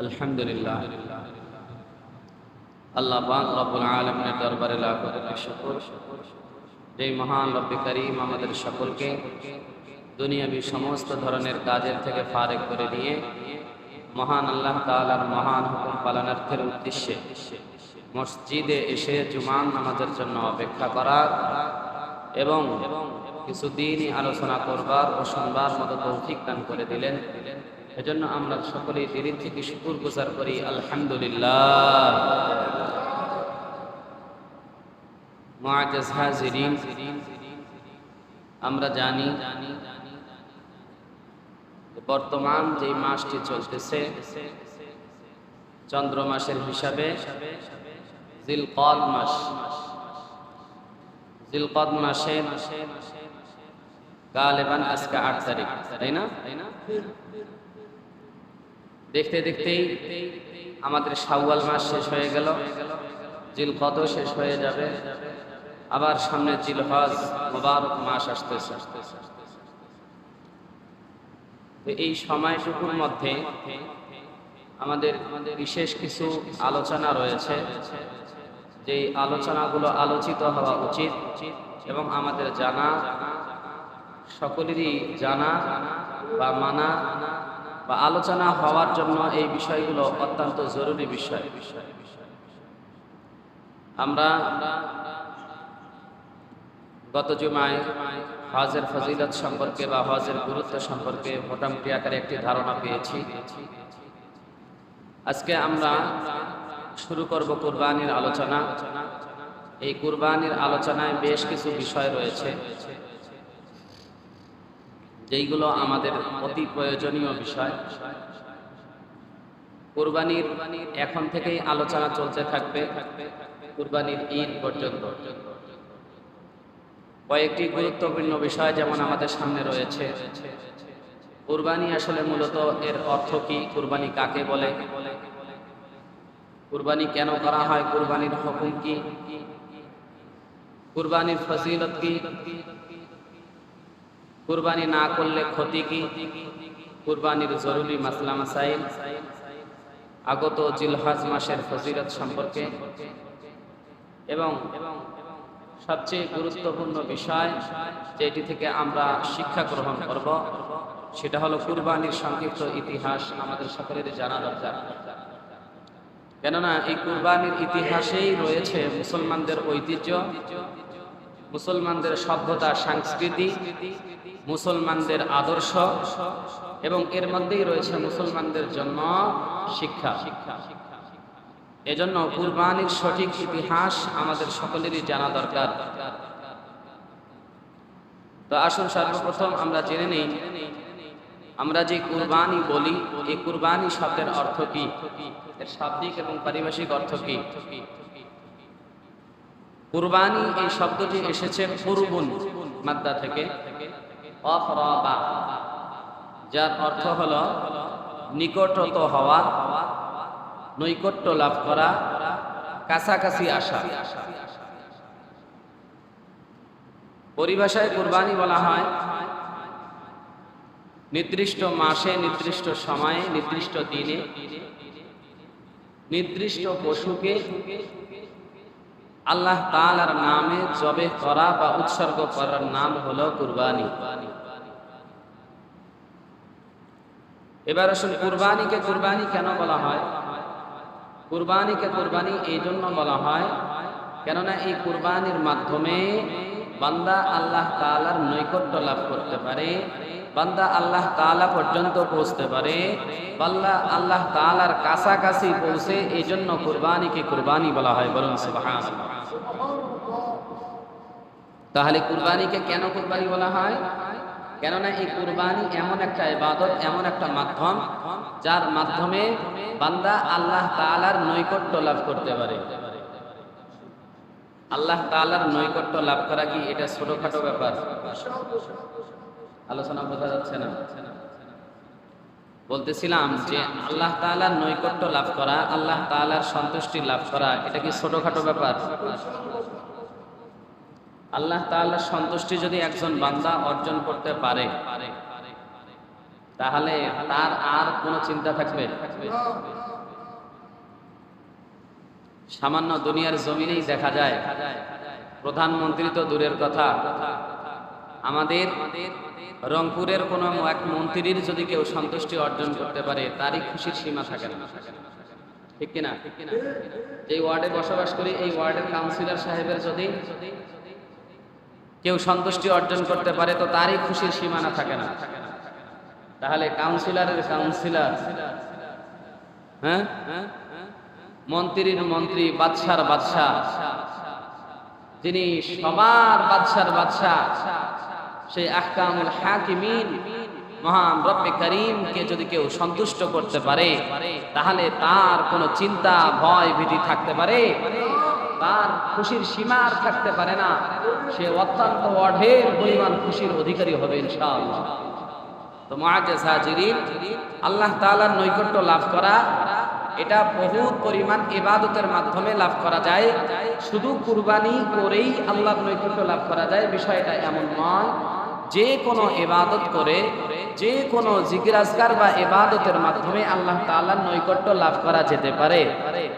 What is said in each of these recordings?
আলহামদুলিল্লাহ। আল্লাহ পাক রব্বুল আলমিনের দরবারে লাখ মহান রব্বি করিম আমাদের সকলকে দুনিয়াবি সমস্ত ধরনের কাজের থেকে ফারেক করে দিয়ে মহান আল্লাহ তাআলার মহান হুকুম পালনার্থের উদ্দেশ্যে মসজিদে এসে জুমান নামাজের জন্য অপেক্ষা করার এবং কিছুদিনই আলোচনা করবার ও শুনবার মতো তৌফিক দান করে দিলেন। এজন্য আমরা সকলেই দিদিন থেকে শুকুর গুজার করি, আলহামদুলিল্লাহ। আমরা জানি বর্তমান যে মাসটি চলতেছে, চন্দ্র মাসের হিসাবে জিলকদ মাস। জিলকদ মাসে আজকে আট তারিখ, তাই না? দেখতে দেখতেই আমাদের শাওয়াল মাস শেষ হয়ে গেল। জিল কত শেষ হয়ে যাবে। আবার সামনে জিলহজ মোবারক মাস আসতেছে। এই সময়টুকুর মধ্যে আমাদের বিশেষ কিছু আলোচনা রয়েছে যে আলোচনাগুলো আলোচিত হওয়া উচিত এবং আমাদের জানা, সকলেরই জানা বা মানা বা আলোচনা হওয়ার জন্য এই বিষয়গুলো অত্যন্ত জরুরি বিষয়। আমরা গত জুমায় হজের ফজিলত সম্পর্কে বা হজের গুরুত্ব সম্পর্কে মোটামুটি আকারে একটি ধারণা পেয়েছি। আজকে আমরা শুরু করব কুরবানির আলোচনা। এই কুরবানির আলোচনায় বেশ কিছু বিষয় রয়েছে। যেইগুলো আমাদের অতি প্রয়োজনীয় বিষয়। কুরবানির এখন থেকেই আলোচনা চলতে থাকবে কুরবানির ঈদ পর্যন্ত। কয়েকটি গুরুত্বপূর্ণ বিষয় যেমন আমাদের সামনে রয়েছে। কুরবানি আসলে মূলত এর অর্থ কি? কুরবানি কাকে বলে? কুরবানি কেন করা হয়? কুরবানির হুকুম কি? কুরবানির ফজিলত কি? কুরবানি না করলে ক্ষতি কি? কুরবানির জরুরি মাসলা মাসাইল। আগত জিলহাজ মাসের ফজিলত সম্পর্কে। এবং সবচেয়ে গুরুত্বপূর্ণ বিষয় যেটি থেকে আমরা শিক্ষা গ্রহণ করব, সেটা হলো কুরবানির সংক্ষিপ্ত ইতিহাস আমাদের সকলের জানা দরকার। কেননা এই কুরবানির ইতিহাসেই রয়েছে মুসলমানদের ঐতিহ্য মুসলমানদের সভ্যতা, সংস্কৃতি, মুসলমানদের আদর্শ এবং এর মধ্যেই রয়েছে মুসলমানদের জন্য শিক্ষা। এজন্য কুরবানির সঠিক ইতিহাস আমাদের সকলেরই জানা দরকার। তো আসুন সর্বপ্রথম আমরা জেনে নেই, আমরা যে কুরবানি বলি, এই কুরবানি শব্দের অর্থ কি? এর শাব্দিক এবং পারিভাষিক অর্থ কি? কুরবানি এই শব্দটি এসেছে পূর্বন মাদ্দা থেকে। যার অর্থ হলো নিকটত হওয়া, নৈকট্য লাভ করা, কাছাকাছি আসা। পরিভাষায় কুরবানি বলা হয় নির্দিষ্ট মাসে, নির্দিষ্ট সময়ে, নির্দিষ্ট দিনে, নির্দিষ্ট পশুকে আল্লাহ তালার নামে জবে করা বা উৎসর্গ করার নাম হলো কুরবানি। এবার আসলে কুরবানিকে কুরবানি কেন বলা হয়? কুরবানিকে কুরবানি এই জন্য বলা হয় কেননা এই কুরবানির মাধ্যমে বান্দা আল্লাহ তালার নৈকট্য লাভ করতে পারে। বান্দা আল্লাহ তালা পর্যন্ত পৌঁছতে পারে। বাল্লা আল্লাহ তালার কাছাকাছি পৌঁছে এই জন্য কুরবানিকে কুরবানি বলা হয় বলুন তাহলে কুরবানিকে কেন কুরবানি বলা হয়? কেননা এই কুরবানি এমন একটা ইবাদত, এমন একটা মাধ্যম, যার মাধ্যমে বান্দা আল্লাহ তালার নৈকট্য লাভ করতে পারে। আল্লাহ তালার নৈকট্য লাভ করা কি এটা ছোটখাটো ব্যাপার? আলোচনা বোঝা যাচ্ছে না। বলতেছিলাম যে আল্লাহ তালার নৈকট্য লাভ করা, আল্লাহ তালার সন্তুষ্টি লাভ করা, এটা কি ছোটখাটো ব্যাপার? আল্লাহ তাআলার সন্তুষ্টি যদি একজন বান্দা অর্জন করতে পারে, তাহলে তার আর কোনো চিন্তা থাকবে? সামান্য দুনিয়ার জমিনেই দেখা যায়, প্রধানমন্ত্রী তো দূরের কথা, আমাদের রংপুরের কোনো এক মন্ত্রীর যদি কেউ সন্তুষ্টি অর্জন করতে পারে, তারই খুশির সীমা থাকে না। ঠিক কিনা? যে ওয়ার্ডে বসবাস করি, এই ওয়ার্ডের কাউন্সিলর সাহেবের যদি কেউ সন্তুষ্টি অর্জন করতে পারে, তো তারই খুশির সীমানা থাকে না। তাহলে কাউন্সিলরের কাউন্সিলর হ্যাঁ? মন্ত্রীর মন্ত্রী, বাদশার বাদশাহ যিনি সবার বাদশার বাদশাহ সেই আহকামুল হাকিমিন, মহান রব্বে করিমকে যদি কেউ সন্তুষ্ট করতে পারে, তাহলে তার কোনো চিন্তা, ভয়, ভীতি থাকতে পারে, তার খুশির সীমা আর থাকতে পারে না। সে অত্যন্ত অঢের পরিমাণ খুশির অধিকারী হবে ইনশাআল্লাহ। তো মহাজেজ আল্লাহ তাআলার নৈকট্য লাভ করা, এটা বহুত পরিমাণ ইবাদতের মাধ্যমে লাভ করা যায়। শুধু কুরবানি করেই আল্লাহর নৈকট্য লাভ করা যায়, বিষয়টা এমন নয়। যে কোনো এবাদত করে, যে কোনো জিজ্ঞাসকার বা এবাদতের মাধ্যমে আল্লাহ তাআলার নৈকট্য লাভ করা যেতে পারে।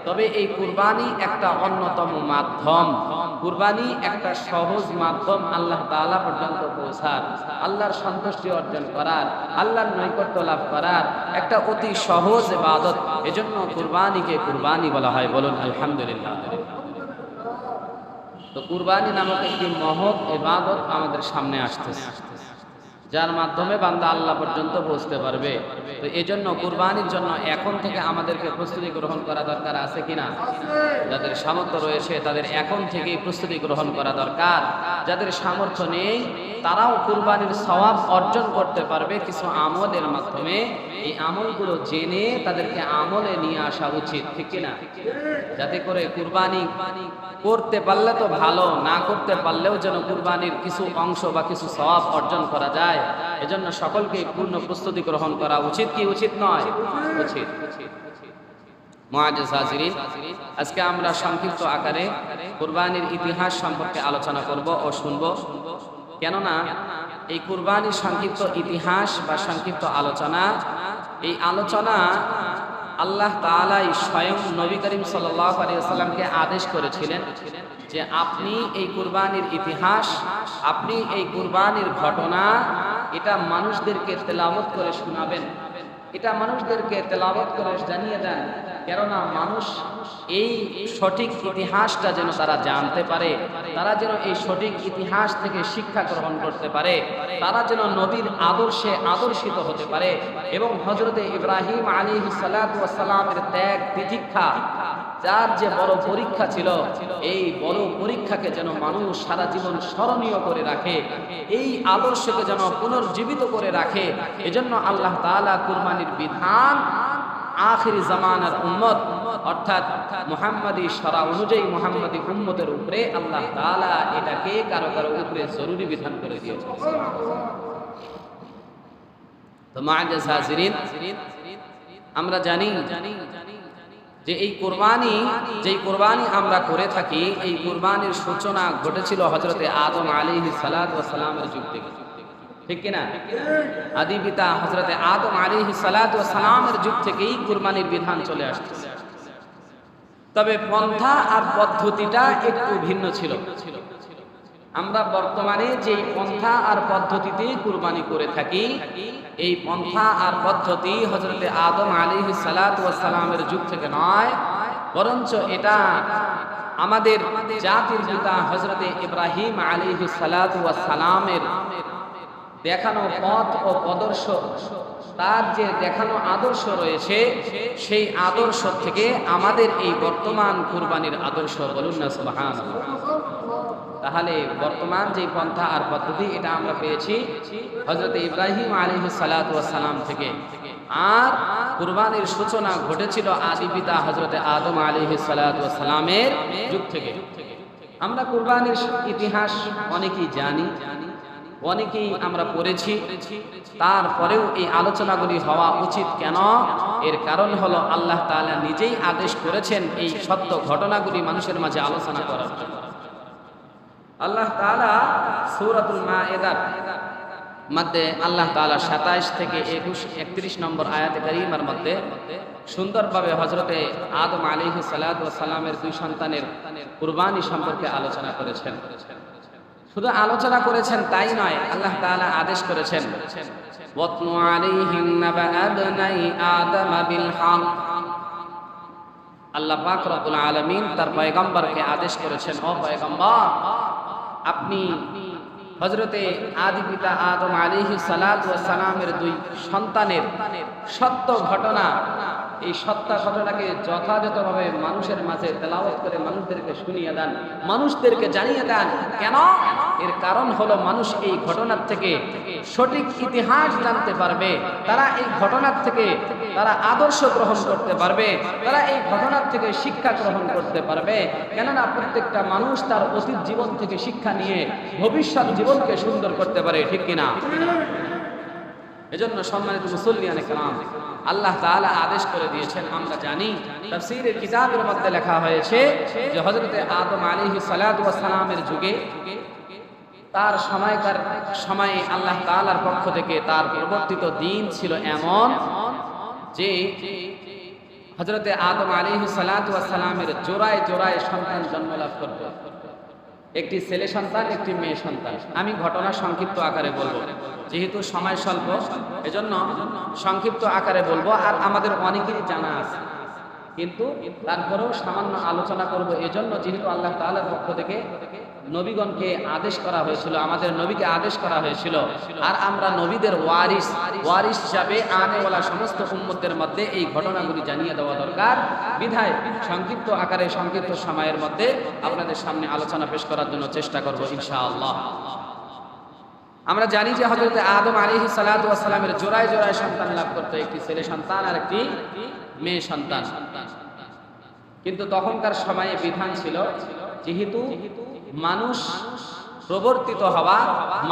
তবে এই কুরবানি একটা অন্যতম মাধ্যম। কুরবানি একটা সহজ মাধ্যম আল্লাহ তাআলা পর্যন্ত পৌঁছার, আল্লাহর সন্তুষ্টি অর্জন করার, আল্লাহর নৈকট্য লাভ করার একটা অতি সহজ ইবাদত। এজন্য কুরবানিকে কুরবানি বলা হয়। বলুন, আলহামদুলিল্লাহ। তো কুরবানি নামক একটি মহৎ ইবাদত আমাদের সামনে আসতেছে। যার মাধ্যমে বান্দা আল্লাহ পর্যন্ত পৌঁছতে পারবে। তো এই জন্য কুরবানির জন্য এখন থেকে আমাদেরকে প্রস্তুতি গ্রহণ করা দরকার আছে কিনা? যাদের সামর্থ্য রয়েছে তাদের এখন থেকেই প্রস্তুতি গ্রহণ করা দরকার। যাদের সামর্থ্য নেই, তারাও কুরবানির স্বভাব অর্জন করতে পারবে কিছু আমলের মাধ্যমে। এই আমলগুলো জেনে তাদেরকে আমলে নিয়ে আসা উচিত, ঠিক কিনা? যাতে করে কুরবানি করতে পারলে তো ভালো, না করতে পারলেও যেন কুরবানির কিছু অংশ বা কিছু সওয়াব অর্জন করা যায়। এজন্য সকলকে পূর্ণ প্রস্তুতি গ্রহণ করা উচিত কি উচিত নয়? উচিত। আজকে আমরা সংক্ষিপ্ত আকারে কুরবানির ইতিহাস সম্পর্কে আলোচনা করব ও শুনব। কেননা এই কুরবানির সংক্ষিপ্ত ইতিহাস বা সংক্ষিপ্ত আলোচনা এই আলোচনা আল্লাহ তালাই স্বয়ং নবী করিম সাল্লাহ ওয়াসাল্লামকে আদেশ করেছিলেন যে আপনি এই কুরবানির ইতিহাস, আপনি এই কুরবানির ঘটনা, এটা মানুষদেরকে তেলামত করে শোনাবেন। এটা মানুষদেরকে তেলাবত করে জানিয়ে দেন, কেননা মানুষ এই সঠিক ইতিহাসটা যেন তারা জানতে পারে, তারা যেন এই সঠিক ইতিহাস থেকে শিক্ষা গ্রহণ করতে পারে, তারা যেন নবীর আদর্শে আদর্শিত হতে পারে এবং হজরতে ইব্রাহিম আলী সালামের ত্যাগ তিতিক্ষা যার যে বড় পরীক্ষা ছিল, এই বড় পরীক্ষাকে যেন মানুষ সারা জীবন স্মরণীয় করে রাখে, এই আদর্শকে যেন পুনর্জীবিত করে রাখে, এজন্য আল্লাহ তাআলা কুরবানির বিধান আখিরি জামানার উম্মত, অর্থাৎ মুহাম্মাদি সরা অনুযায়ী মুহাম্মাদি উম্মতের উপরে আল্লাহ তাআলা এটাকে কারও কারও উপরে জরুরি বিধান করে দিয়েছে তো মাআজাজ হাজিরিন আমরা জানি যে এই কোরবানি যে কোরবানি আমরা করে থাকি, এই কোরবানির সূচনা ঘটেছিল হজরতে আদম আলী সালাদামের যুগ থেকে। ঠিক কিনা? আদি পিতা হজরতে আদম আলী সালামের যুগ থেকেই কুরবানির বিধান চলে আসছে। তবে পন্থা আর পদ্ধতিটা একটু ভিন্ন ছিল। আমরা বর্তমানে যেই পন্থা আর পদ্ধতিতে কুরবানি করে থাকি, এই পন্থা আর পদ্ধতি হজরতে আদম আলী সালামের যুগ থেকে নয়, বরঞ্চ এটা আমাদের জাতির পিতা হজরতে ইব্রাহিম আলী সালামের দেখানো পথ ও পদর্শ তার যে দেখানো আদর্শ রয়েছে, সেই আদর্শ থেকে আমাদের এই বর্তমান কুরবানির আদর্শ বলুন না সুবহান তাহলে বর্তমান যে পন্থা আর পদ্ধতি, এটা আমরা পেয়েছি হজরত ইব্রাহিম আলী সালাম থেকে। আর কুরবানির সূচনা ঘটেছিল আদি পিতা হজরত আদম আলী সালামের যুগ থেকে। আমরা কুরবানির ইতিহাস অনেকেই জানি, অনেকেই আমরা পড়েছি। তারপরেও এই আলোচনাগুলি হওয়া উচিত কেন? এর কারণ হলো আল্লাহ তাআলা নিজেই আদেশ করেছেন এই সত্য ঘটনাগুলি মানুষের মাঝে আলোচনা করার জন্য। আল্লাহ তাআলা মা এদার মধ্যে আল্লাহ তাআলা সাতাইশ থেকে একুশ, একত্রিশ নম্বর আয়াত কারিমার মধ্যে সুন্দরভাবে হজরতে আদম আলিহি সালামের দুই সন্তানের কুরবানি সম্পর্কে আলোচনা করেছেন। শুধু আলোচনা করেছেন তাই নয়, আল্লাহ তাআলা আদেশ করেছেন আল্লাহ পাক রব্বুল আলামিন তার পয়গম্বরকে আদেশ করেছেন, ও পয়গম্বর আপনি হজরতে আদি পিতা আদম আলিহি সালামের দুই সন্তানের সত্য ঘটনা এই সত্য ঘটনাকে যথাযথভাবে মানুষের মাঝে তেলাওয়াত করে মানুষদেরকে শুনিয়ে দেন, মানুষদেরকে জানিয়ে দেন, কেন? এর কারণ হলো মানুষ এই ঘটনার থেকে সঠিক ইতিহাস জানতে পারবে, তারা এই ঘটনার থেকে তারা আদর্শ গ্রহণ করতে পারবে, তারা এই ঘটনার থেকে শিক্ষা গ্রহণ করতে পারবে। কেননা প্রত্যেকটা মানুষ তার অতীত জীবন থেকে শিক্ষা নিয়ে ভবিষ্যৎ জীবনকে সুন্দর করতে পারে, ঠিক কিনা? এজন্য সম্মানিত মুসল্লিয়ানে কালাম আল্লাহ তাআলা আদেশ করে দিয়েছেন, আমরা জানি। তাফসীরের কিতাবের মধ্যে লেখা হয়েছে যে হযরতে আদম আলাইহিস সালাতু সালামের যুগে তার সময়কার সময়ে আল্লাহ তাআলার পক্ষ থেকে তার প্রবর্তিত দিন ছিল এমন যে হযরতে আদম আলাইহিস সালাতু ওয়াস সালামের জোড়ায় জোড়ায় সন্তান জন্ম লাভ করত। একটি ছেলে সন্তান, একটি মেয়ে সন্তান। আমি ঘটনা সংক্ষিপ্ত আকারে বলব। যেহেতু সময় স্বল্প, এজন্য সংক্ষিপ্ত আকারে বলব, আর আমাদের অনেকেরই জানা আছে। কিন্তু তারপরেও সামান্য আলোচনা করব, এজন্য যেহেতু আল্লাহ তাআলার পক্ষ থেকে নবীগণকে আদেশ করা হয়েছিল, আমাদের নবীকে আদেশ করা হয়েছিল। আর আমরা নবীদের ওয়ারিস ওয়ারিস হিসাবে আনেওয়ালা সমস্ত উম্মতের মধ্যে এই ঘটনাগুলি জানিয়ে দেওয়া দরকার। বিধায় সংক্ষিপ্ত আকারে, সংক্ষিপ্ত সময়ের মধ্যে আপনাদের সামনে আলোচনা পেশ করার জন্য চেষ্টা করব ইনশাআল্লাহ। আমরা জানি যে হজরত আদম আলিহি সালামের জোড়ায় জোড়ায় সন্তান লাভ করতো, একটি ছেলে সন্তান আর একটি মেয়ে সন্তান। কিন্তু তখনকার সময়ে বিধান ছিল, যেহেতু মানুষ প্রবর্তিত হওয়া,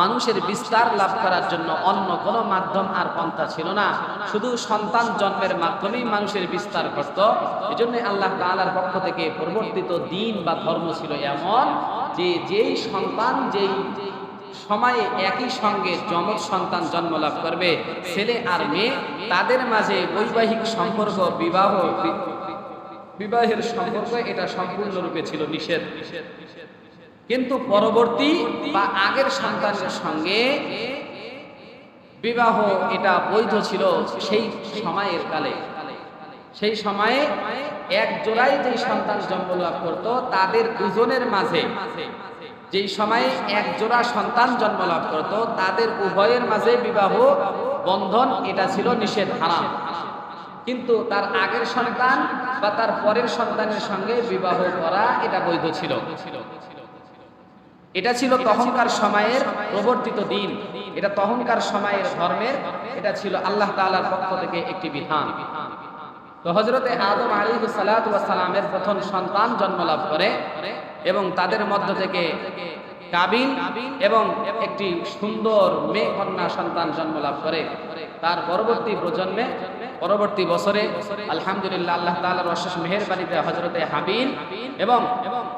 মানুষের বিস্তার লাভ করার জন্য অন্য কোনো মাধ্যম আর পন্থা ছিল না। শুধু সন্তান জন্মের মাধ্যমেই মানুষের বিস্তার করত এই জন্য আল্লাহ তাআলার পক্ষ থেকে প্রবর্তিত দিন বা ধর্ম ছিল এমন যে যেই সন্তান যেই সময়ে একই সঙ্গে যমজ সন্তান জন্ম লাভ করবে, ছেলে আর মেয়ে, তাদের মাঝে বৈবাহিক সম্পর্ক, বিবাহ বিবাহের সম্পর্ক এটা সম্পূর্ণরূপে ছিল নিষেধ নিষেধ নিষেধ। কিন্তু পরবর্তী বা আগের সন্তানের সঙ্গে বিবাহ এটা বৈধ ছিল সেই সময়ের কালে। সেই সময়ে এক জোড়াই যেই সন্তান জন্ম লাভ করত, তাদের দুজনের মাঝে যেই সময়ে এক জোড়া সন্তান জন্ম লাভ করত, তাদের উভয়ের মাঝে বিবাহ বন্ধন এটা ছিল নিষেধ হারাম কিন্তু তার আগের সন্তান বা তার পরের সন্তানের সঙ্গে বিবাহ করা এটা বৈধ ছিল। এটা ছিল তখনকার সময়ের প্রবর্তিত দিন। এটা তখনকার সময়ের ধর্মের এটা ছিল আল্লাহ তাআলার পক্ষ থেকে একটি বিধান। তো হজরতে আদম আলী সালামের প্রথম সন্তান জন্ম লাভ করে এবং তাদের মধ্য থেকে কাবিল এবং একটি সুন্দর মেয়ে কন্যা সন্তান জন্ম লাভ করে। তার পরবর্তী প্রজন্মে পরবর্তী বছরে আলহামদুলিল্লাহ আল্লাহ তাআলার অশেষ মেহেরবানিতে হজরতে হাবিল এবং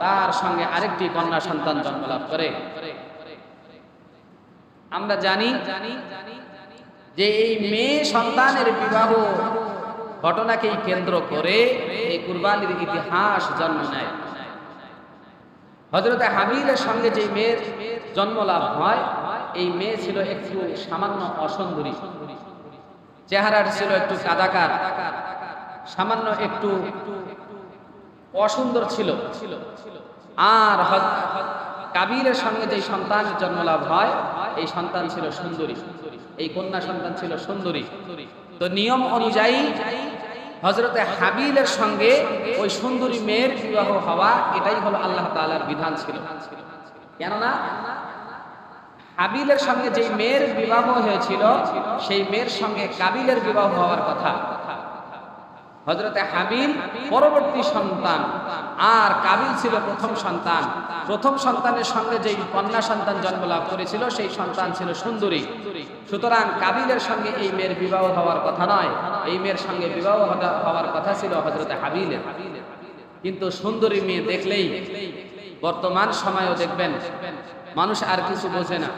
তার সঙ্গে আরেকটি কন্যা সন্তান জন্ম লাভ করে। আমরা জানি যে এই মেয়ে সন্তানের বিবাহ ঘটনাকেই কেন্দ্র করে এই কুরবানির ইতিহাস জন্ম নেয়। হজরতে হাবিলের সঙ্গে যে মেয়ের জন্ম লাভ হয়, এই মেয়ে ছিল একটু সামান্য অসুন্দরী। চেহারার ছিল একটু কাদাকার সামান্য একটু অসুন্দর ছিল। আর কাবিলের সঙ্গে যে সন্তান জন্ম লাভ হয়, এই সন্তান ছিল সুন্দরী। এই কন্যা সন্তান ছিল সুন্দরী। তো নিয়ম অনুযায়ী হজরতে হাবিলের সঙ্গে ওই সুন্দরী মেয়ের বিবাহ হওয়া, এটাই হলো আল্লাহ তালার বিধান ছিল। কেননা হাবিলের সঙ্গে যেই মেয়ের বিবাহ হয়েছিল, সেই মেয়ের সঙ্গে কাবিলের বিবাহ হওয়ার কথা। হজরতে হাবিল পরবর্তী সন্তান, আর কাবিল ছিল প্রথম সন্তান। প্রথম সন্তানের সঙ্গে যেই কন্যা সন্তান জন্ম লাভ করেছিল, সেই সন্তান ছিল সুন্দরী। সুতরাং কাবিলের সঙ্গে এই মেয়ের বিবাহ হওয়ার কথা নয়। এই মেয়ের সঙ্গে বিবাহ হওয়ার কথা ছিল হজরতে হাবিলের। কিন্তু সুন্দরী মেয়ে দেখলেই বর্তমান সময়ও দেখবেন, মানুষ আর কিছু বোঝে না।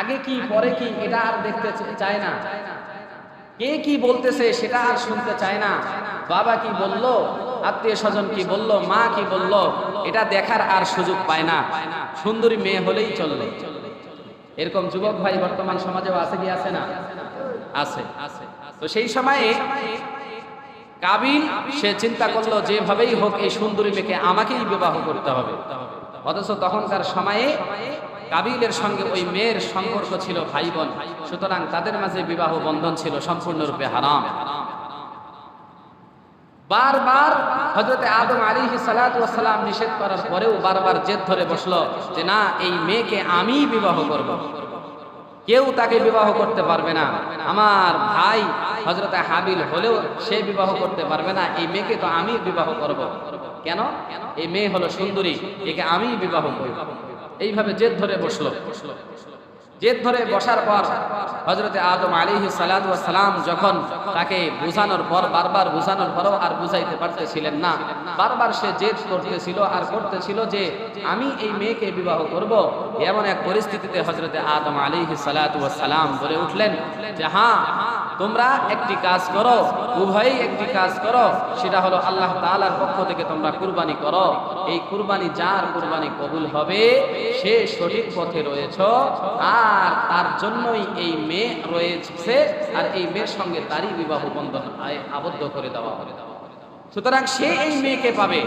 আগে কি, পরে কি, এটা আর দেখতে চায় না। কে কি বলতেছে সেটা আর শুনতে চায় না। বাবা কি বলল, আত্মীয় স্বজন কি বলল, মা কি বলল, এটা দেখার আর সুযোগ পায় না। সুন্দরী মেয়ে হলেই চলবে। এরকম যুবক ভাই বর্তমান সমাজেও আছে কি, আছে না? আছে। তো সেই সময়ে কাবিল, সে চিন্তা করল, যেভাবেই হোক এই সুন্দরী মেয়েকে আমাকেই বিবাহ করতে হবে। অথচ তখনকার সময়ে কাবিলের সঙ্গে ওই মেয়ের সম্পর্ক ছিল ভাই বোন সুতরাং তাদের মাঝে বিবাহ বন্ধন ছিল সম্পূর্ণরূপে হারাম। বারবার হজরতে আদম আলী সালাম নিষেধ করার পরেও বারবার জেদ ধরে বসল যে, না, এই মেয়েকে আমি বিবাহ করব। কেউ তাকে বিবাহ করতে পারবে না। আমার ভাই হজরত হাবিল হলেও সে বিবাহ করতে পারবে না। এই মেয়েকে তো আমি বিবাহ করব। কেন? এই মেয়ে হলো সুন্দরী, একে আমি বিবাহ করব এইভাবে জেদ ধরে বসল। জেদ ধরে বসার পর হজরতে আদম আলী সালাম যখন তাকে বুঝানোর পর, বারবার বুঝানোর পরও আর বুঝাইতে পারতেছিলেন না। বারবার সে জেদ করতেছিল আর করতেছিল যে, আমি এই মেয়েকে বিবাহ করব। এমন এক পরিস্থিতিতে হজরতে আদম আলী সালাম বলে উঠলেন যে হ্যাঁ তোমরা একটি কাজ করো, উভয়ই একটি কাজ করো। সেটা হলো আল্লাহ তাআলার পক্ষ থেকে তোমরা কুরবানি করো। এই কুরবানি যার কুরবানি কবুল হবে, সে সঠিক পথে রয়েছ। আর তার জন্যই এই মেয়ে রয়েছে আর এই মেয়ের সঙ্গে তারই বিবাহ বন্ধন আবদ্ধ করে দেওয়া হবে। সুতরাং সে এই মেয়েকে পাবে।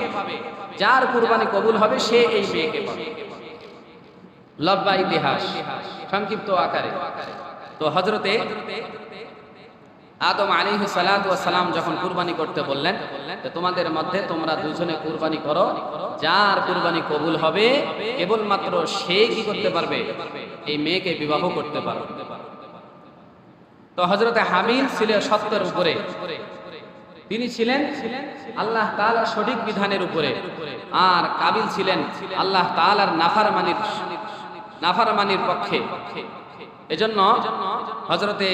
যার কুরবানি কবুল হবে, সে এই মেয়েকে পাবে। লব্বা ইতিহাস, সংক্ষিপ্ত আকারে। তো হজরতে আদম আলী সালাম যখন কুরবানি করতে বললেন তোমাদের মধ্যে তোমরা দুজনে কুরবানি করো, যার কুরবানি কবুল হবে, কেবলমাত্র সে কি করতে পারবে? এই মেয়েকে বিবাহ করতে পারবে তো হজরতে হামিল ছিলেন সত্যের উপরে। তিনি ছিলেন আল্লাহ তাআলার সঠিক বিধানের উপরে। আর কাবিল ছিলেন আল্লাহ তাআলার নাফারমানির নাফারমানির পক্ষে। এজন্য হজরতে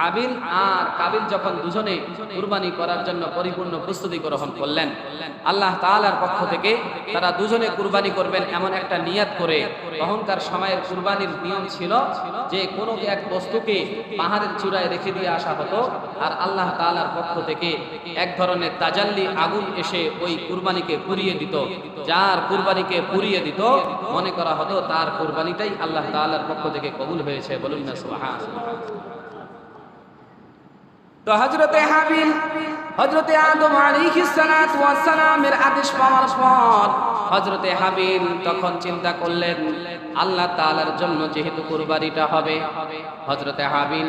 কাবিল আর কাবিল যখন দুজনে কুরবানি করার জন্য পরিপূর্ণ প্রস্তুতি গ্রহণ করলেন, আল্লাহ তাআলার পক্ষ থেকে তারা দুজনে কুরবানি করবেন এমন একটা নিয়াত করে। তখনকার সময়ের কুরবানির নিয়ম ছিল যে কোনো এক বস্তুকে পাহাড়ের চূড়ায় রেখে দিয়ে আসা হতো আর আল্লাহ তাআলার পক্ষ থেকে এক ধরনের তাজাল্লি আগুন এসে ওই কুরবানিকে পুড়িয়ে দিত। যার কুরবানিকে পুড়িয়ে দিত, মনে করা হতো তার কুরবানিটাই আল্লাহ তাআলার পক্ষ থেকে কবুল হয়েছে। বলুন না সুবহান তো হজরতে হাবিল হজরতে আদম আলাইহিস সালাতু আদেশ পাওয়ার পর হজরতে হাবিল তখন চিন্তা করলেন, আল্লাহ তালার জন্য যেহেতু কুরবানিটা হবে হজরতে হাবিল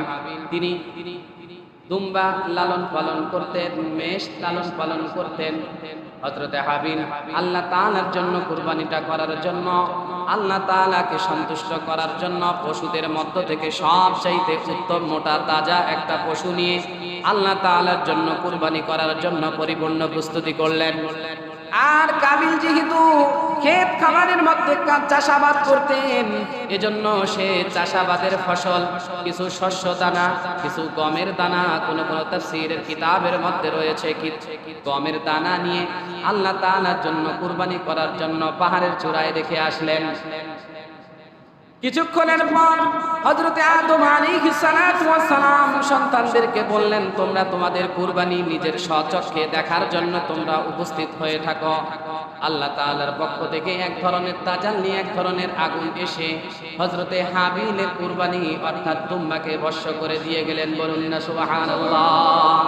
তিনি দুম্বা লালন পালন করতেন, মেষ লালন পালন করতেন। হজরতে হাবিল আল্লাহ তালার জন্য কুরবানিটা করার জন্য, আল্লাহ তালাকে সন্তুষ্ট করার জন্য পশুদের মধ্য থেকে সব চাইতে উত্তম মোটা তাজা একটা পশু নিয়ে আল্লাহ তালার জন্য কুরবানি করার জন্য পরিপূর্ণ প্রস্তুতি করলেন। আর কাবিল যেহেতু ক্ষেত খামারের মধ্যে চাষাবাদ করতেন, এজন্য সে চাষাবাদের ফসল, কিছু শস্য দানা, কিছু গমের দানা, কোন কোন তাফসীরের কিতাবের মধ্যে রয়েছে গমের দানা নিয়ে আল্লাহ তাআলার জন্য কুরবানি করার জন্য পাহাড়ের চূড়ায় রেখে আসলেন। কিছুক্ষণের পর হজরতে আদম সালাতু সালাম সন্তানদেরকে বললেন, তোমরা তোমাদের কুরবানি নিজের স্বচক্ষে দেখার জন্য তোমরা উপস্থিত হয়ে থাকো। আল্লাহ তাআলার পক্ষ থেকে এক ধরনের তাজাল্লি এক ধরনের আগুন এসে হজরতে হাবিলের কুরবানি অর্থাৎ দুম্বাকে বর্ষ করে দিয়ে গেলেন। বলুন না, সুবহানাল্লাহ।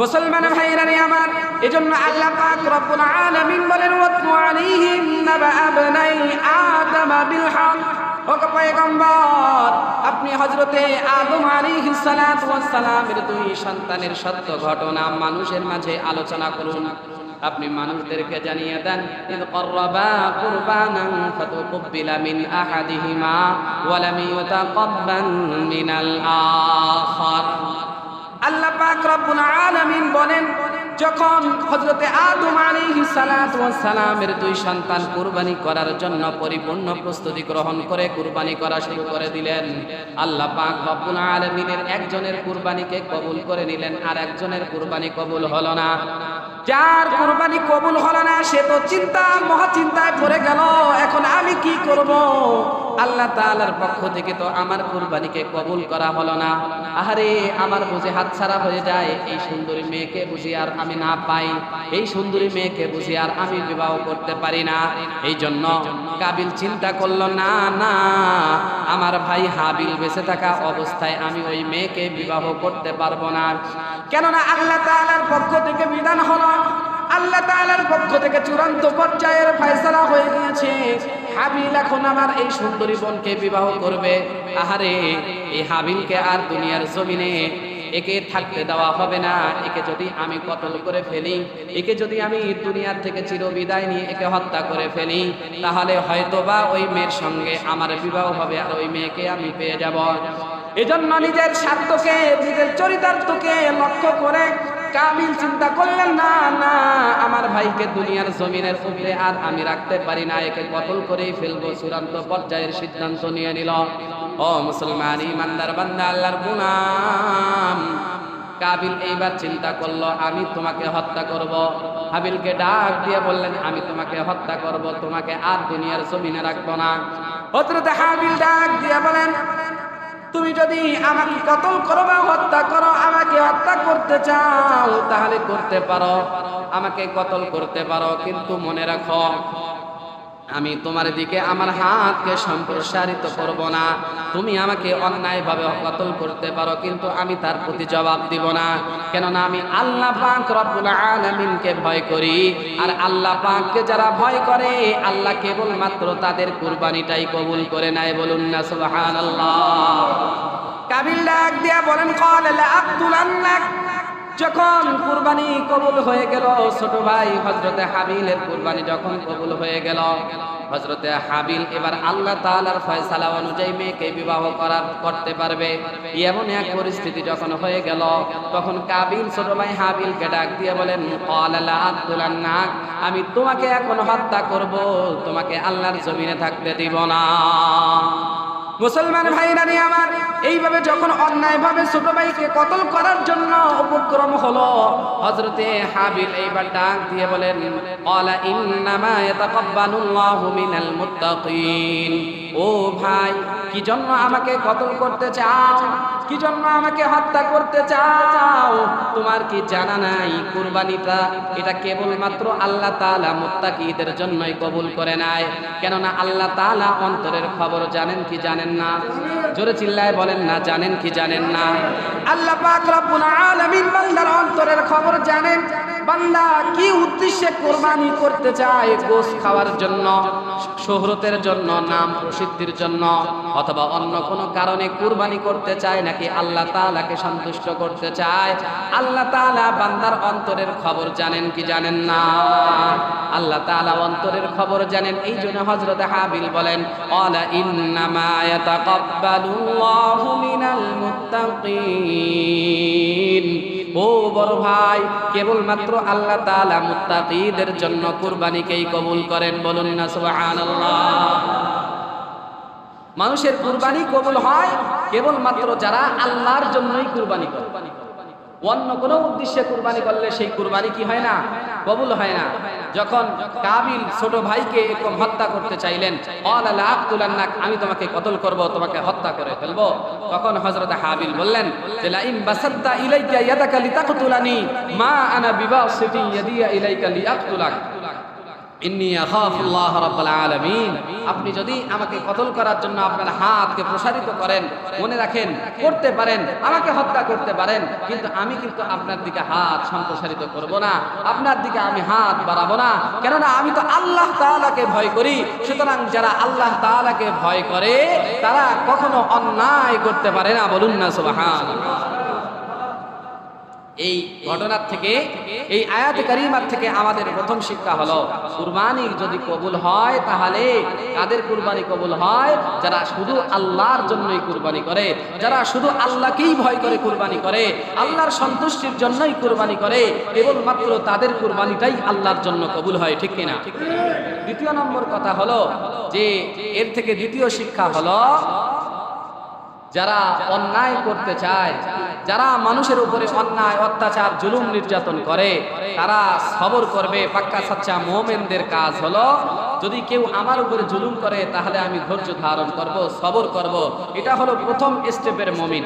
মুসলমান ভাইরা রে আমার, এজন্য আল্লাহ পাক রব্বুল আলামিন বলেন, ওয়াতলু আলাইহিম নাবা আবনাই আদম বিল হক। ও পয়গম্বর, আপনি হজরতে আদম ওয়াস সালামের দুই সন্তানের সত্য ঘটনা মানুষের মাঝে আলোচনা করুন। আপনি মানুষদেরকে জানিয়ে দেন, ইদ করবা কুরবানান ফাতুকবিলা মিন আহাদিহিমা ওয়া লাম ইউতাকাব্বাল মিনাল আখার। আল্লাহ পাক রব্বুল আলামিন বলেন যখন হযরতে আদম ওয়াস সালামের দুই সন্তান কুরবানি করার জন্য পরিপূর্ণ প্রস্তুতি গ্রহণ করে কুরবানি করা শুরু করে দিলেন। আল্লাহ পাক রব্বুল আলামিনের একজনের কুরবানিকে কবুল করে নিলেন, আর একজনের কুরবানি কবুল হলো না। যার কুরবানি কবুল হলো না, সে তো চিন্তা, মহা চিন্তায় পড়ে গেল, এখন আমি কি করব? আল্লাহ তাআলার পক্ষ থেকে তো আমার কুরবানিকে কবুল করা হলো না। আহারে, আমার বুঝে হাতছাড়া হয়ে যায়। এই সুন্দরী মেয়েকে বুঝি আর আমি না পাই। এই সুন্দরী মেয়েকে বুঝি আর আমি বিবাহ করতে পারি না। এই জন্য কাবিল চিন্তা করল, না না, আমার ভাই হাবিল বেঁচে থাকা অবস্থায় আমি ওই মেয়েকে বিবাহ করতে পারব না। কেননা আল্লাহ তাআলার পক্ষ থেকে বিধান হলো, আল্লাহ তাআলার পক্ষ থেকে চূড়ান্ত পর্যায়ের ফয়সালা হয়ে গিয়েছে। হাবিল এখন আমার এই সুন্দরী বোনকে বিবাহ করবে। আহারে, এই হাবিলকে আর দুনিয়ার জমিনে একে থাকতে দেওয়া হবে না। একে যদি আমি কতল করে ফেলি, একে যদি আমি দুনিয়ার থেকে চিরবিদায় নিয়ে একে হত্যা করে ফেলি, তাহলে হয়তোবা ওই মেয়ের সঙ্গে আমার বিবাহ হবে আর ওই মেয়েকে আমি পেয়ে যাব। এজন্য নিজের স্বার্থকে, নিজের চরিতার্থকে লক্ষ্য করে কামিল চিন্তা করলেন, না না, আমার ভাইকে দুনিয়ার জমিনের উপরে আর আমি রাখতে পারি না, একে কতল করেই ফেলব। চূড়ান্ত পর্যায়ের সিদ্ধান্ত নিয়ে নিল। ও মুসলমান, ইমানদার বান্দা, আল্লাহর গুনাম। কাবিল এইবার চিন্তা করল, আমি তোমাকে হত্যা করব। হাবিলকে ডাক দিয়ে বললেন, আমি তোমাকে হত্যা করব, তোমাকে আর দুনিয়ার জমিনে রাখব না। হাবিল ডাক দিয়ে বলেন তুমি যদি আমাকে কতল করো বা হত্যা করো, আমাকে হত্যা করতে চাও, তাহলে করতে পারো। আমাকে কতল করতে পারো, কিন্তু মনে রাখো তোমার দিকে আমার হাতকে সম্প্রসারিত করব না। তুমি আমাকে অন্যায়ভাবে কতল করতে পারো, কিন্তু আমি তার প্রতি জবাব দিব না। কেননা আমি আল্লাহ পাক রব্বুল আলামিনকে ভয় করি। আর আল্লাহ পাককে যারা ভয় করে, আল্লাহ কেবলমাত্র তাদের কুরবানিটাই কবুল করে নেয় বলুন না, সুবহানাল্লাহ। কাবিল ডাক দিয়া বলেন, কল লা আক্তুলান্নাক। যখন কুরবানি কবুল হয়ে গেল, ছোট ভাই হজরতে হাবিলের কুরবানি যখন কবুল হয়ে গেল হজরতে হাবিল এবার আল্লাহ তাআলার ফয়সালা অনুযায়ী মেয়েকে বিবাহ করার করতে পারবে। এমন এক পরিস্থিতি যখন হয়ে গেল, তখন কাবিল, ছোট ভাই হাবিলকে ডাক দিয়ে বলেন কলালা নাক আমি তোমাকে এখন হত্যা করব, তোমাকে আল্লাহর জমিনে থাকতে দিব না। মুসলমান ভাইরানি আমার, এইভাবে যখন অন্যায়ভাবে ছোট ভাইকে কতল করার জন্য উপক্রম হলো, হযরতে হাবিল এইবার ডাক দিয়ে বলেন ক্বালা ইন্নামা ইয়াতাকাব্বালুল্লাহু মিনাল মুত্তাকিন। ও ভাই কি জন্য আমাকে কতল করতে চাও? কি জন্য আমাকে হত্যা করতে চাও? তোমার কি জানা নাই কুরবানিটা? এটা কেবলমাত্র আল্লাহ তাআলা মুত্তাকিদের জন্যই কবুল করে নেয়। কেননা আল্লাহ তাআলা অন্তরের খবর জানেন কি জানেন না? জোরে চিল্লায় বলেন না, জানেন কি জানেন না? আল্লাহ পাক রব্বুল আলামিন বান্দার অন্তরের খবর জানেন। বান্দা কি উদ্দেশ্যে কোরবানি করতে চায় গোশ খাওয়ার জন্য, শোহরতের জন্য, নাম প্রসিদ্ধির জন্য, অথবা অন্য কোনো কারণে কুরবানি করতে চায় নাকি আল্লাহ তাআলাকে সন্তুষ্ট করতে চায়? আল্লাহ তাআলা বান্দার অন্তরের খবর জানেন কি জানেন না? আল্লাহ তাআলা অন্তরের খবর জানেন। এই জন্য হযরত হাবিল বলেন, অলা ইন্নামা ইয়াতাকাব্বালুল্লাহু মুত্তাকিন। ও বড় ভাই, কেবলমাত্র আল্লাহ তালা মুত্তাকিদের জন্য কুরবানিকেই কবুল করেন, বলুন না সুবহানাল্লাহ। মানুষের কুরবানি কবুল হয় কেবলমাত্র যারা আল্লাহর জন্যই কুরবানি করে। অন্য কোনো উদ্দেশ্যে কুরবানি করলে সেই কুরবানি কি হয় না? কবুল হয় না। যখন কাবিল ছোট ভাইকে এরকম হত্যা করতে চাইলেন আমি তোমাকে কতল করব, তোমাকে হত্যা করে ফেলব? তখন হজরত হাবিল বললেন মা আনা বিবাসিতি ইয়াদিয়া ইলাইকা ইন্নী আখাফুল্লাহ রাব্বুল আলামিন আপনি যদি আমাকে কতল করার জন্য আপনার হাতকে প্রসারিত করেন, মনে রাখেন, করতে পারেন, আমাকে হত্যা করতে পারেন, কিন্তু আমি কিন্তু আপনার দিকে হাত সম্প্রসারিত করব না, আপনার দিকে আমি হাত বাড়াবো না, কেননা আমি তো আল্লাহ তাআলাকে ভয় করি, সুতরাং যারা আল্লাহ তাআলাকে ভয় করে, তারা কখনো অন্যায় করতে পারে না, বলুন না সুবহানাল্লাহ। এই ঘটনার থেকে, এই আয়াত কারিমার থেকে আমাদের প্রথম শিক্ষা হলো, কুরবানি যদি কবুল হয় তাহলে কাদের কুরবানি কবুল হয়? যারা শুধু আল্লাহর জন্যই কুরবানি করে, যারা শুধু আল্লাহকেই ভয় করে কুরবানি করে, আল্লাহর সন্তুষ্টির জন্যই কুরবানি করে, কেবলমাত্র তাদের কুরবানিটাই আল্লাহর জন্য কবুল হয়, ঠিক কিনা? দ্বিতীয় নম্বর কথা হলো যে, এর থেকে দ্বিতীয় শিক্ষা হলো যারা অন্যায় করতে চায়, যারা মানুষের উপরে অন্যায়, অত্যাচার, জুলুম নির্যাতন করে, তারা সবর করবে। পাক্কা সাচ্চা মোমেনদের কাজ হলো, যদি কেউ আমার উপরে জুলুম করে, তাহলে আমি ধৈর্য ধারণ করব, সবর করব। এটা হলো প্রথম স্টেপের মমিন।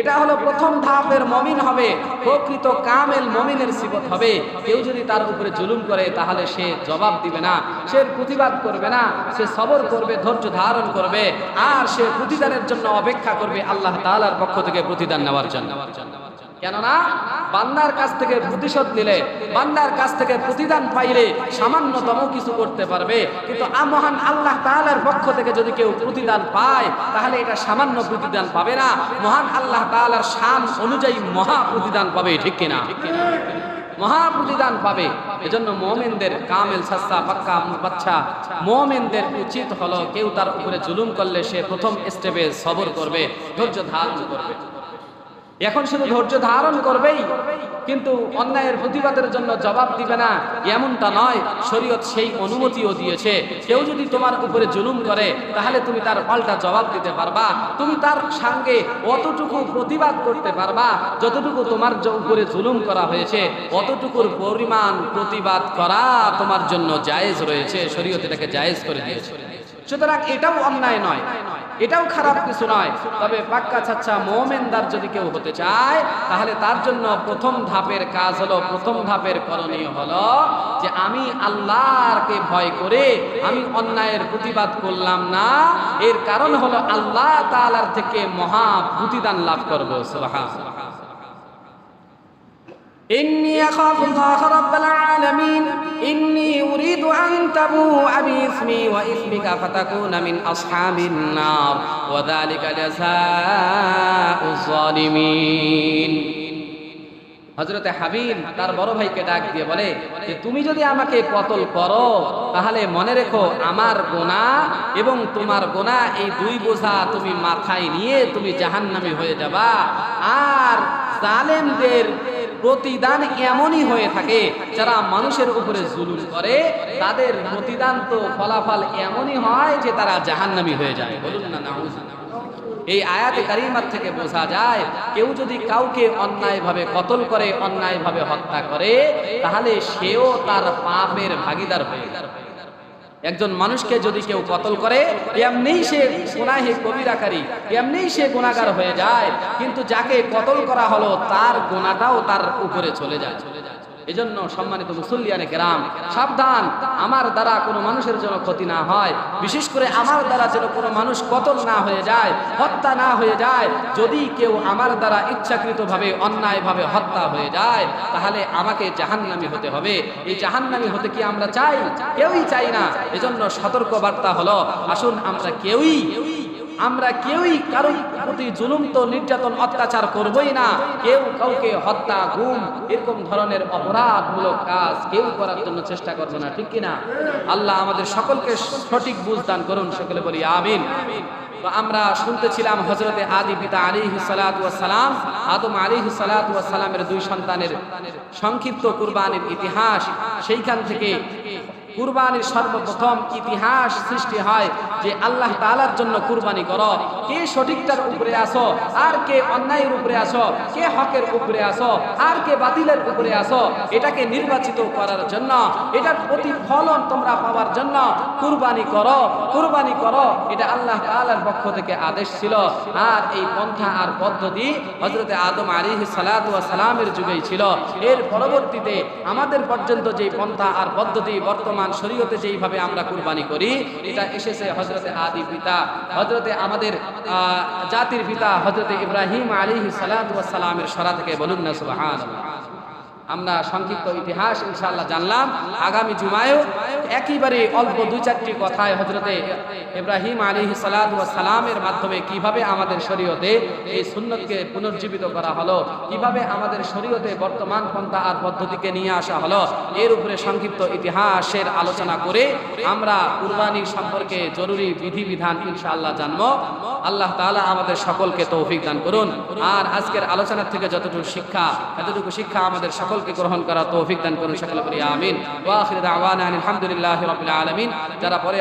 এটা হলো প্রথম ধাপের মমিন হবে, প্রকৃত কামেল মমিনের সিবত হবে। কেউ যদি তার উপরে জুলুম করে, তাহলে সে জবাব দিবে না, সে প্রতিবাদ করবে না, সে সবর করবে, ধৈর্য ধারণ করবে, আর সে প্রতিদানের জন্য অপেক্ষা করবে আল্লাহ তালার পক্ষ থেকে প্রতিদান নেওয়ার জন্য। কেননা বান্দার কাছ থেকে প্রতিশোধ নিলে, বান্দার কাছ থেকে প্রতিদান পাইলে সামান্যতম কিছু করতে পারবে। কিন্তু মহান আল্লাহ তাআলার পক্ষ থেকে যদি কেউ প্রতিদান পায়, তাহলে এটা সামান্য প্রতিদান পাবে না। মহান আল্লাহ তাআলার শান অনুযায়ী মহা প্রতিদান পাবে, ঠিক কিনা? মহা প্রতিদান পাবে। এজন্য মোমেনদের কামেল সাস্তা পাক্কা বাচ্চা, মোমেনদের উচিত হলো কেউ তার উপরে জুলুম করলে সে প্রথম স্টেপে সবর করবে, ধৈর্য ধারণ করবে। এখন শুধু ধৈর্য ধারণ করবেই, কিন্তু অন্যায়ের প্রতিবাদের জন্য জবাব দিবে না। এমনটা নয়, শরীয়ত সেই অনুমতিও দিয়েছে। কেউ যদি তোমার উপরে জুলুম করে, তাহলে তুমি তার পাল্টা জবাব দিতে পারবা। তুমি তার সঙ্গে অতটুকু প্রতিবাদ করতে পারবা, যতটুকু তোমার উপরে জুলুম করা হয়েছে, অতটুকুর পরিমাণ প্রতিবাদ করা তোমার জন্য জায়েজ রয়েছে। শরীয়ত এটাকে জায়েজ করে দিয়েছে। সুতরাং এটাও অন্যায় নয়। এটাও খারাপ কিছু নয়। তবে পাক্কা ছাচ্ছা মোমেনদার যদি কেউ হতে চায়, তাহলে তার জন্য প্রথম ধাপের কাজ হলো, প্রথম ধাপের করণীয় হলো যে আমি আল্লাহকে ভয় করে আমি অন্যায়ের প্রতিবাদ করলাম না। এর কারণ হলো আল্লাহ তালার থেকে মহা প্রতিদান লাভ করব। সুবহানাল্লাহ إني أخاف الله رب العالمين إني أريد أن تبوء بإثمي وإثمك فتكون من أصحاب النار وذلك جزاء الظالمين হজরতে হাবিব তার বড় ভাইকে ডাক দিয়ে বলে যে তুমি যদি আমাকে কতল করো তাহলে মনে রেখো আমার গোনা এবং তোমার গোনা এই দুই বোঝা তুমি মাথায় নিয়ে তুমি জাহান্নামী হয়ে যাবা আর জালেমদের প্রতিদান এমনই হয়ে থাকে, যারা মানুষের উপরে জুলুম করে, তাদের প্রতিদান তো ফলাফল এমনই হয় যে তারা জাহান্নামি হয়ে যায় বলুন না। এই আয়াতে কারিমার থেকে বোঝা যায়, কেউ যদি কাউকে অন্যায়ভাবে কতল করে, অন্যায়ভাবে হত্যা করে, তাহলে সেও তার পাপের ভাগিদার হয়ে একজন মানুষকে যদি কেউ কতল করে এমনি সে গুনাহে কবিরাকারী এমনি সে গুণাগার হয়ে যায়। কিন্তু যাকে কতল করা হলো, তার গোনাটাও তার উপরে চলে যায়। এজন্য সম্মানিত মুসল্লিয়ানে গ্রাম সাবধান। আমার দ্বারা কোনো মানুষের জন্য ক্ষতি না হয়। বিশেষ করে আমার দ্বারা যেন কোনো মানুষ কতল না হয়ে যায়, হত্যা না হয়ে যায়। যদি কেউ আমার দ্বারা ইচ্ছাকৃতভাবে, অন্যায়ভাবে হত্যা হয়ে যায়, তাহলে আমাকে জাহান্নামি হতে হবে। এই জাহান্নামি হতে কি আমরা চাই? কেউই চাই না। এজন্য সতর্ক বার্তা হলো, আসুন আমরা কেউই আমরা কেউই কারও প্রতি জুলুম তো নির্যাতন অত্যাচার করবই না। কেউ কাউকে হত্যা, গুম, এরকম ধরনের অপরাধমূলক কাজ কেউ করার জন্য চেষ্টা করবে না, ঠিক কিনা? আল্লাহ আমাদের সকলকে সঠিক বুঝ দান করুন, সকলে বলি আমিন। তো আমরা শুনতেছিলাম হজরতে আদি পিতা আলী সালাম, আদম আলী সালামের দুই সন্তানের সংক্ষিপ্ত কুরবানির ইতিহাস, সেইখান থেকে কুরবানির সর্বপ্রথম ইতিহাস সৃষ্টি হয় যে আল্লাহ তাআলার জন্য কুরবানি করো। কে সঠিকটার উপরে আসো আর কে অন্যায়ের উপরে আসো কে হকের উপরে আসো আর কে বাতিলের উপরে আসো এটাকে নির্বাচিত করার জন্য, এটার প্রতিফলন তোমরা পাওয়ার জন্য কুরবানি করো কুরবানি করো, এটা আল্লাহ তাআলার পক্ষ থেকে আদেশ ছিল। আর এই পন্থা আর পদ্ধতি হজরতে আদম আলী সালামের যুগেই ছিল। এর পরবর্তীতে আমাদের পর্যন্ত যে পন্থা আর পদ্ধতি বর্তমান শরীয়তে যেইভাবে আমরা কুরবানি করি, এটা এসেছে হজরতে আদি পিতা হজরতে আমাদের জাতির পিতা হজরতে ইব্রাহিম আলী সালাতামের সরা থেকে বলুন না সুবাহ আমরা সংক্ষিপ্ত ইতিহাস ইনশাল্লাহ জানলাম। আগামী জুমায়ও একেবারে অল্প দুই চারটি কথায় হজরতে ইব্রাহিম আলী সালামের মাধ্যমে কীভাবে আমাদের শরীয়তে এই সুন্নতকে পুনর্জীবিত করা হলো, কীভাবে আমাদের শরীয়তে বর্তমান পন্থা আর পদ্ধতিকে নিয়ে আসা হলো, এর উপরে সংক্ষিপ্ত ইতিহাসের আলোচনা করে আমরা কুরবানি সম্পর্কে জরুরি বিধিবিধান ইনশাআল্লাহ জানব। আল্লাহ তালা আমাদের সকলকে তৌফিক দান করুন। আর আজকের আলোচনা থেকে যতটুকু শিক্ষা, এতটুকু শিক্ষা আমাদের সকলকে গ্রহণ করা তৌফিক দান করুন সকল বলি আমিন। দাওয়ানা আলহামদুলিল্লাহি রাব্বিল আলামিন যারা পরে